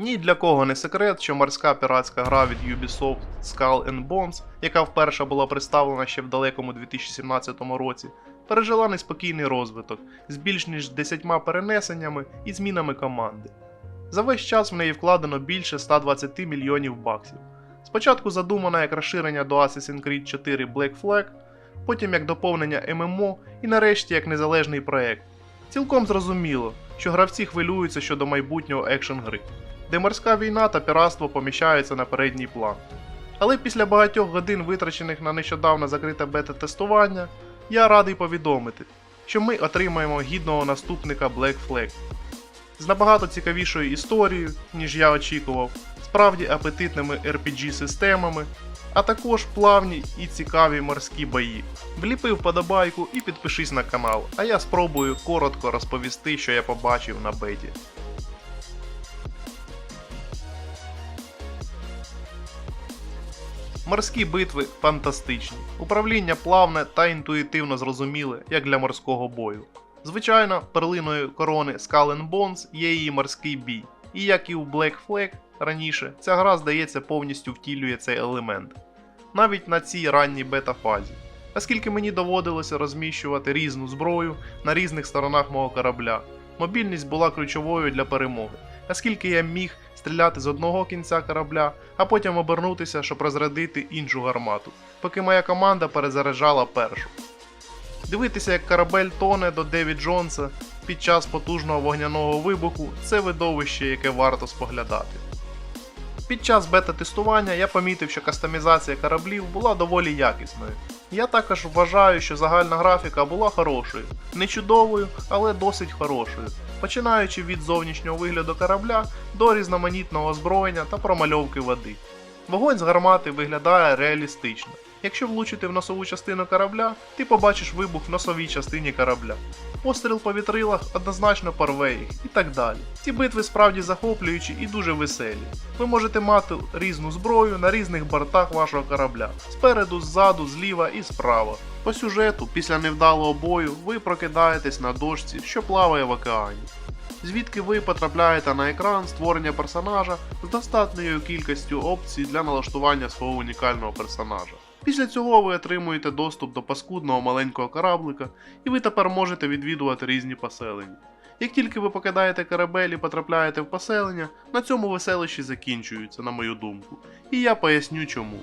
Ні для кого не секрет, що морська піратська гра від Ubisoft Skull and Bones, яка вперше була представлена ще в далекому 2017 році, пережила неспокійний розвиток з більш ніж 10 перенесеннями і змінами команди. За весь час в неї вкладено більше 120 мільйонів баксів. Спочатку задумана як розширення до Assassin's Creed 4 Black Flag, потім як доповнення ММО і нарешті як незалежний проект. Цілком зрозуміло, що гравці хвилюються щодо майбутнього екшн гри, де морська війна та піратство поміщаються на передній план. Але після багатьох годин, витрачених на нещодавно закрите бета-тестування, я радий повідомити, що ми отримаємо гідного наступника Black Flag з набагато цікавішою історією, ніж я очікував, справді апетитними RPG-системами, а також плавні і цікаві морські бої. Вліпи вподобайку і підпишись на канал, а я спробую коротко розповісти, що я побачив на беті. Морські битви фантастичні, управління плавне та інтуїтивно зрозуміле, як для морського бою. Звичайно, перлиною корони Skull Bones є її морський бій, і як і у Black Flag раніше, ця гра, здається, повністю втілює цей елемент. Навіть на цій ранній бета-фазі. Оскільки мені доводилося розміщувати різну зброю на різних сторонах мого корабля, мобільність була ключовою для перемоги, оскільки я міг стріляти з одного кінця корабля, а потім обернутися, щоб розрядити іншу гармату, поки моя команда перезаряджала першу. Дивитися, як корабель тоне до Деві Джонса під час потужного вогняного вибуху це видовище, яке варто споглядати. Під час бета-тестування я помітив, що кастомізація кораблів була доволі якісною. Я також вважаю, що загальна графіка була хорошою, не чудовою, але досить хорошою, починаючи від зовнішнього вигляду корабля до різноманітного озброєння та промальовки води. Вогонь з гармати виглядає реалістично. Якщо влучити в носову частину корабля, ти побачиш вибух в носовій частині корабля. Постріл по вітрилах однозначно порве їх і так далі. Ці битви справді захоплюючі і дуже веселі. Ви можете мати різну зброю на різних бортах вашого корабля спереду, ззаду, зліва і справа. По сюжету, після невдалого бою, ви прокидаєтесь на дошці, що плаває в океані. Звідки ви потрапляєте на екран створення персонажа з достатньою кількістю опцій для налаштування свого унікального персонажа. Після цього ви отримуєте доступ до паскудного маленького кораблика, і ви тепер можете відвідувати різні поселення. Як тільки ви покидаєте корабель і потрапляєте в поселення, на цьому веселищі закінчуються, на мою думку, і я поясню чому.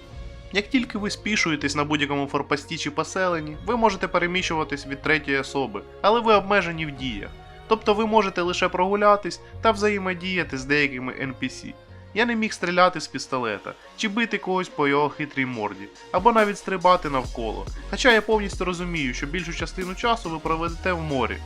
Як тільки ви спішуєтесь на будь-якому форпості чи поселенні, ви можете переміщуватись від третьої особи, але ви обмежені в діях. Тобто ви можете лише прогулятись та взаємодіяти з деякими NPC. Я не міг стріляти з пістолета, чи бити когось по його хитрій морді, або навіть стрибати навколо. Хоча я повністю розумію, що більшу частину часу ви проведете в морі.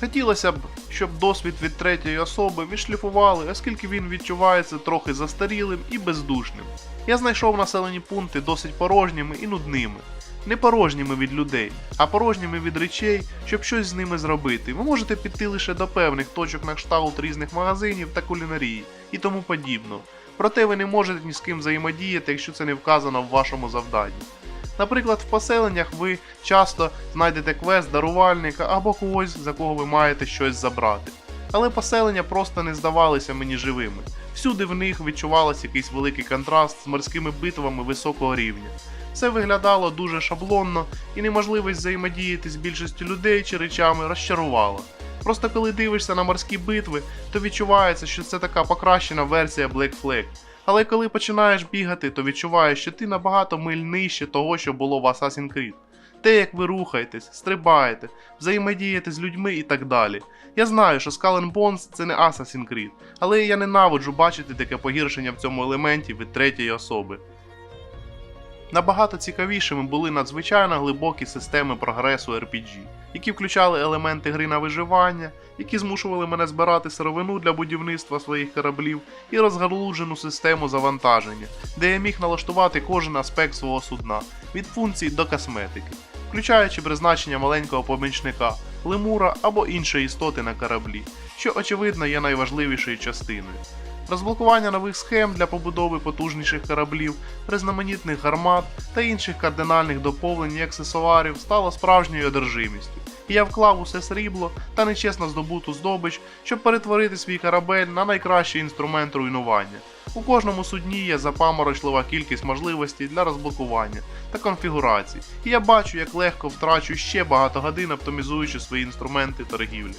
Хотілося б, щоб досвід від третьої особи відшліфували, оскільки він відчувається трохи застарілим і бездушним. Я знайшов населені пункти досить порожніми і нудними. Не порожніми від людей, а порожніми від речей, щоб щось з ними зробити. Ви можете піти лише до певних точок на кшталт різних магазинів та кулінарії і тому подібно. Проте ви не можете ні з ким взаємодіяти, якщо це не вказано в вашому завданні. Наприклад, в поселеннях ви часто знайдете квест дарувальника або когось, за кого ви маєте щось забрати. Але поселення просто не здавалися мені живими. Всюди в них відчувалося якийсь великий контраст з морськими битвами високого рівня. Все виглядало дуже шаблонно, і неможливість взаємодіяти з більшістю людей чи речами розчарувала. Просто коли дивишся на морські битви, то відчувається, що це така покращена версія Black Flag. Але коли починаєш бігати, то відчуваєш, що ти набагато миль нижче того, що було в Assassin's Creed. Те, як ви рухаєтесь, стрибаєте, взаємодієте з людьми і так далі. Я знаю, що Skull Bones це не Assassin's Creed, але я ненавиджу бачити таке погіршення в цьому елементі від третьої особи. Набагато цікавішими були надзвичайно глибокі системи прогресу RPG, які включали елементи гри на виживання, які змушували мене збирати сировину для будівництва своїх кораблів, і розгалуджену систему завантаження, де я міг налаштувати кожен аспект свого судна, від функцій до косметики, включаючи призначення маленького помічника, лемура або іншої істоти на кораблі, що очевидно є найважливішою частиною. Розблокування нових схем для побудови потужніших кораблів, різноманітних гармат та інших кардинальних доповнень і аксесуарів стало справжньою одержимістю. і я вклав усе срібло та нечесно здобуту здобич, щоб перетворити свій корабель на найкращий інструмент руйнування. У кожному судні є запаморочлива кількість можливостей для розблокування та конфігурацій, і я бачу, як легко втрачу ще багато годин оптимізуючи свої інструменти торгівлі.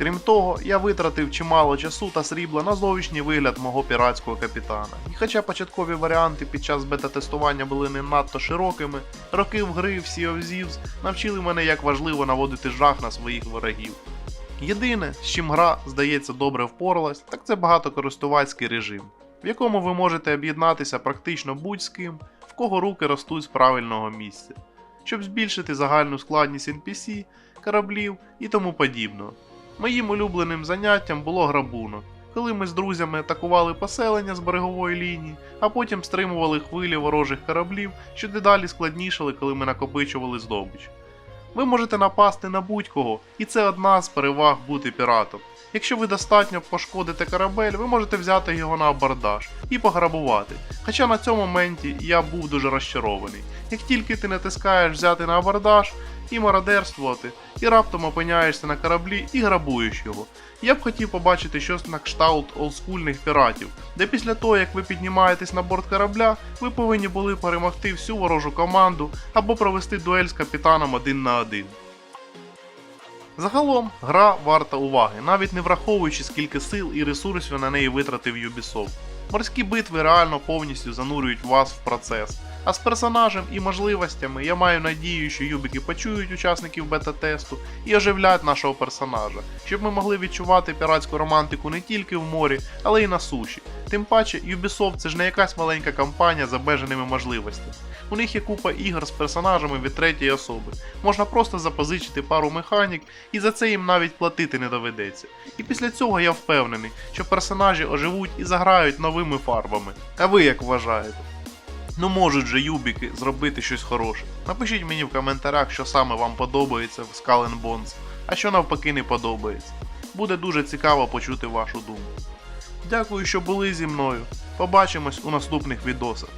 Крім того, я витратив чимало часу та срібла на зовнішній вигляд мого піратського капітана. І хоча початкові варіанти під час бета-тестування були не надто широкими, роки в гри в Sea of Thieves навчили мене як важливо наводити жах на своїх ворогів. Єдине, з чим гра, здається, добре впоралась, так це багатокористувацький режим, в якому ви можете об'єднатися практично будь з ким, в кого руки ростуть з правильного місця, щоб збільшити загальну складність NPC, кораблів і тому подібного. Моїм улюбленим заняттям було грабунок, коли ми з друзями атакували поселення з берегової лінії, а потім стримували хвилі ворожих кораблів, що дедалі складнішали, коли ми накопичували здобич. Ви можете напасти на будь-кого, і це одна з переваг бути піратом. Якщо ви достатньо пошкодите корабель, ви можете взяти його на абордаж і пограбувати. Хоча на цьому моменті я був дуже розчарований. Як тільки ти натискаєш взяти на абордаж і мародерствувати, і раптом опиняєшся на кораблі і грабуєш його. Я б хотів побачити щось на кшталт олдскульних піратів, де після того, як ви піднімаєтесь на борт корабля, ви повинні були перемогти всю ворожу команду або провести дуель з капітаном один на один. Загалом, гра варта уваги, навіть не враховуючи скільки сил і ресурсів на неї витратив Ubisoft. Морські битви реально повністю занурюють вас в процес. А з персонажем і можливостями я маю надію, що юбіки почують учасників бета-тесту і оживлять нашого персонажа, щоб ми могли відчувати піратську романтику не тільки в морі, але й на суші. Тим паче, Ubisoft це ж не якась маленька компанія з обмеженими можливостями. У них є купа ігор з персонажами від третьої особи. Можна просто запозичити пару механік, і за це їм навіть платити не доведеться. І після цього я впевнений, що персонажі оживуть і заграють новими фарбами. А ви як вважаєте? Ну можуть же юбіки зробити щось хороше. Напишіть мені в коментарях, що саме вам подобається в Skull Bones, а що навпаки не подобається. Буде дуже цікаво почути вашу думку. Дякую, що були зі мною. Побачимось у наступних відосах.